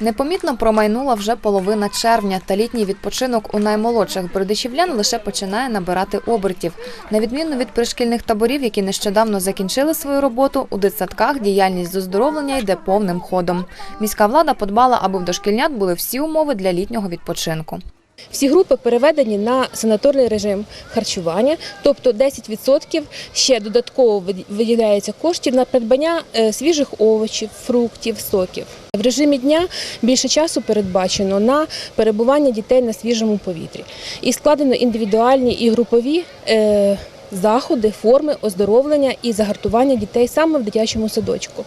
Непомітно промайнула вже половина червня, та літній відпочинок у наймолодших бердичівлян лише починає набирати обертів. На відміну від пришкільних таборів, які нещодавно закінчили свою роботу, у дитсадках діяльність з оздоровлення йде повним ходом. Міська влада подбала, аби в дошкільнят були всі умови для літнього відпочинку. Всі групи переведені на санаторний режим харчування, тобто 10% ще додатково виділяється коштів на придбання е, свіжих овочів, фруктів, соків. В режимі дня більше часу передбачено на перебування дітей на свіжому повітрі. І складено індивідуальні і групові е, заходи, форми оздоровлення і загартування дітей саме в дитячому садочку.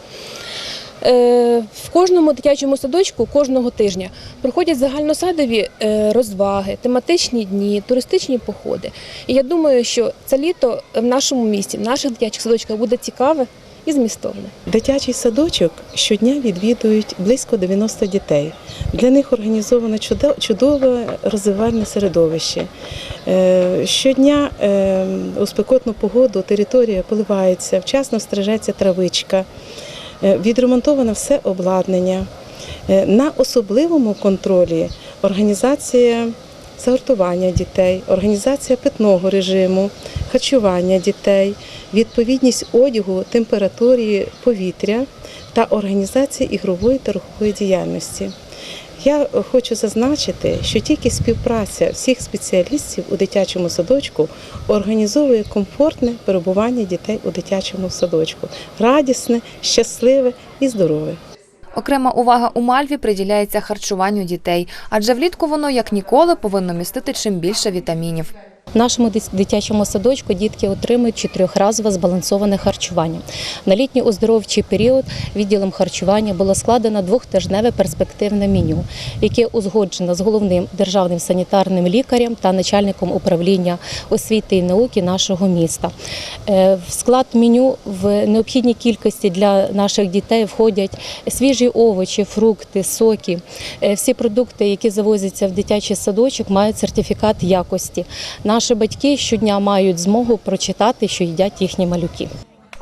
Е, В кожному дитячому садочку кожного тижня проходять загальносадові е, розваги, тематичні дні, туристичні походи. І я думаю, що це літо в нашому місті, в наших дитячих садочках буде цікаве і змістовне. Дитячий садочок щодня відвідують близько 90 дітей. Для них організовано чудо- чудове розвивальне середовище. Е, Щодня у спекотну погоду територія поливається, вчасно стрижеться травичка, відремонтовано все обладнання. Е, На особливому контролі організація загортування дітей, організація питного режиму, харчування дітей, відповідність одягу температурі повітря та організація ігрової та рухової діяльності. Я хочу зазначити, що тільки співпраця всіх спеціалістів у дитячому садочку організовує комфортне перебування дітей у дитячому садочку, радісне, щасливе і здорове. Окрема увага у Мальві приділяється харчуванню дітей, адже влітку воно як ніколи повинно містити чим більше вітамінів. В нашому дитячому садочку дітки отримують чотирьохразове збалансоване харчування. На літній оздоровчий період відділом харчування було складено двохтижневе перспективне меню, яке узгоджено з головним державним санітарним лікарем та начальником управління освіти і науки нашого міста. Е, В склад меню в необхідній кількості для наших дітей входять свіжі овочі, фрукти, соки. Е, Всі продукти, які завозяться в дитячий садочок, мають сертифікат якості. Наші батьки щодня мають змогу прочитати, що їдять їхні малюки.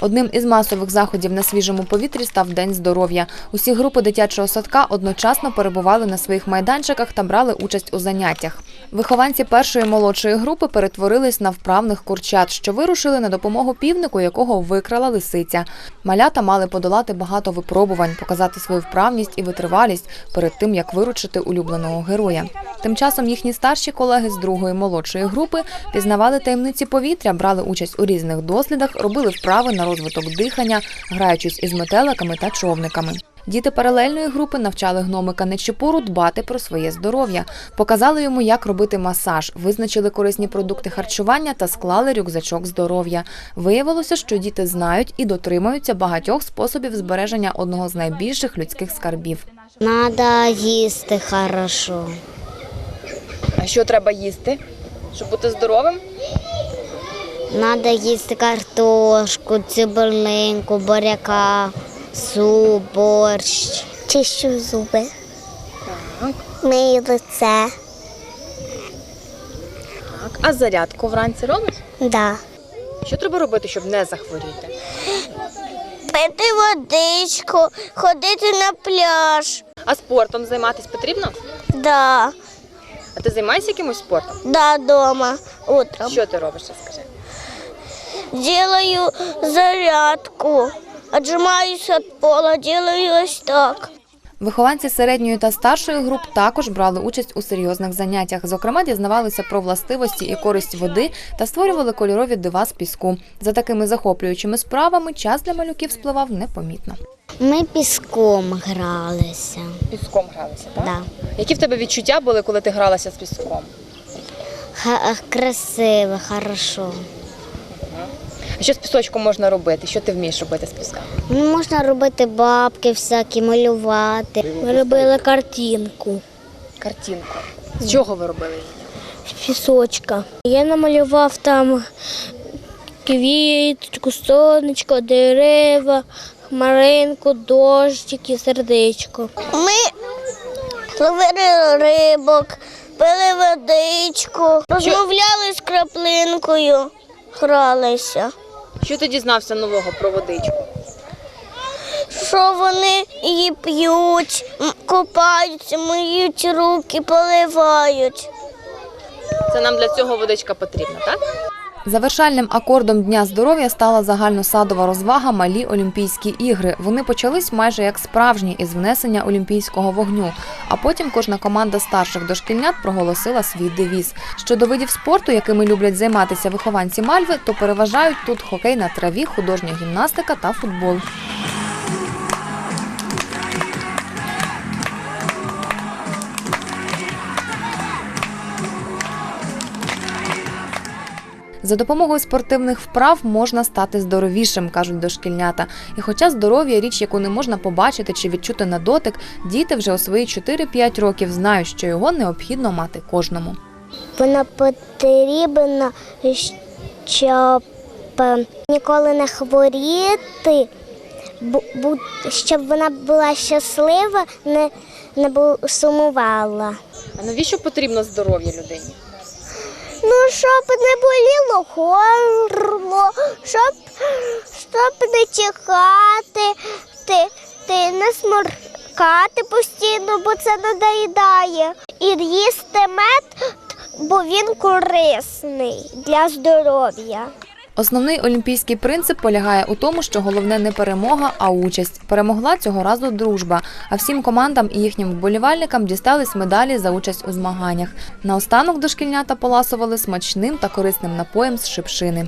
Одним із масових заходів на свіжому повітрі став День здоров'я. Усі групи дитячого садка одночасно перебували на своїх майданчиках та брали участь у заняттях. Вихованці першої молодшої групи перетворились на вправних курчат, що вирушили на допомогу півнику, якого викрала лисиця. Малята мали подолати багато випробувань, показати свою вправність і витривалість перед тим, як виручити улюбленого героя. Тим часом їхні старші колеги з другої молодшої групи пізнавали таємниці повітря, брали участь у різних дослідах, робили вправи на розвиток дихання, граючись із метеликами та човниками. Діти паралельної групи навчали гномика Нечіпуру дбати про своє здоров'я, показали йому, як робити масаж, визначили корисні продукти харчування та склали рюкзачок здоров'я. Виявилося, що діти знають і дотримуються багатьох способів збереження одного з найбільших людських скарбів. Надо їсти хорошо. А що треба їсти, щоб бути здоровим? Надо їсти картошку, цибулинку, буряка, суп, борщ. Чищу зуби. Мию лице. Так, а зарядку вранці робиш? Да. Що треба робити, щоб не захворіти? Пити водичку, ходити на пляж. А спортом займатися потрібно? Да. А ти займаєшся якимось спортом? Да, дома. Утром. Що ти робиш? Скажи. Делаю зарядку. Отжимаюсь от пола, делаю ось так. Вихованці середньої та старшої груп також брали участь у серйозних заняттях. Зокрема, дізнавалися про властивості і користь води та створювали кольорові дива з піску. За такими захоплюючими справами час для малюків спливав непомітно. Ми піском гралися. Піском гралися, так? Да. Які в тебе відчуття були, коли ти гралася з піском? Ха- красиво, хорошо. А що з пісочком можна робити? Що ти вмієш робити з піска? Ну, можна робити бабки всякі, малювати. Ми робили картинку Картинку. З чого ви робили її? з пісочка. Я намалював там квіточку, сонечко, дерева, хмаринку, дощик і сердечко. Ми ловили рибок, пили водичку, розмовляли з краплинкою, гралися. Що ти дізнався нового про водичку? що вони її п'ють, купаються, миють руки, поливають. Це нам для цього водичка потрібна, так? Завершальним акордом Дня здоров'я стала загальносадова розвага Малі Олімпійські ігри. Вони почались майже як справжні із внесення олімпійського вогню. А потім кожна команда старших дошкільнят проголосила свій девіз. Щодо видів спорту, якими люблять займатися вихованці Мальви, то переважають тут хокей на траві, художня гімнастика та футбол. За допомогою спортивних вправ можна стати здоровішим, кажуть дошкільнята. І хоча здоров'я річ, яку не можна побачити чи відчути на дотик, діти вже у свої 4-5 років знають, що його необхідно мати кожному. Вона потрібна, щоб е, ніколи не хворіти, щоб вона була щаслива, не, не сумувала. А навіщо потрібно здоров'я людині? Ну, щоб не боліло горло, щоб, щоб не чекати, ти, ти не сморкати постійно, бо це надоїдає. І їсти мед, бо він корисний для здоров'я. Основний олімпійський принцип полягає у тому, що головне не перемога, а участь. Перемогла цього разу дружба. А всім командам і їхнім вболівальникам дістались медалі за участь у змаганнях. Наостанок дошкільнята поласували смачним та корисним напоєм з шипшини.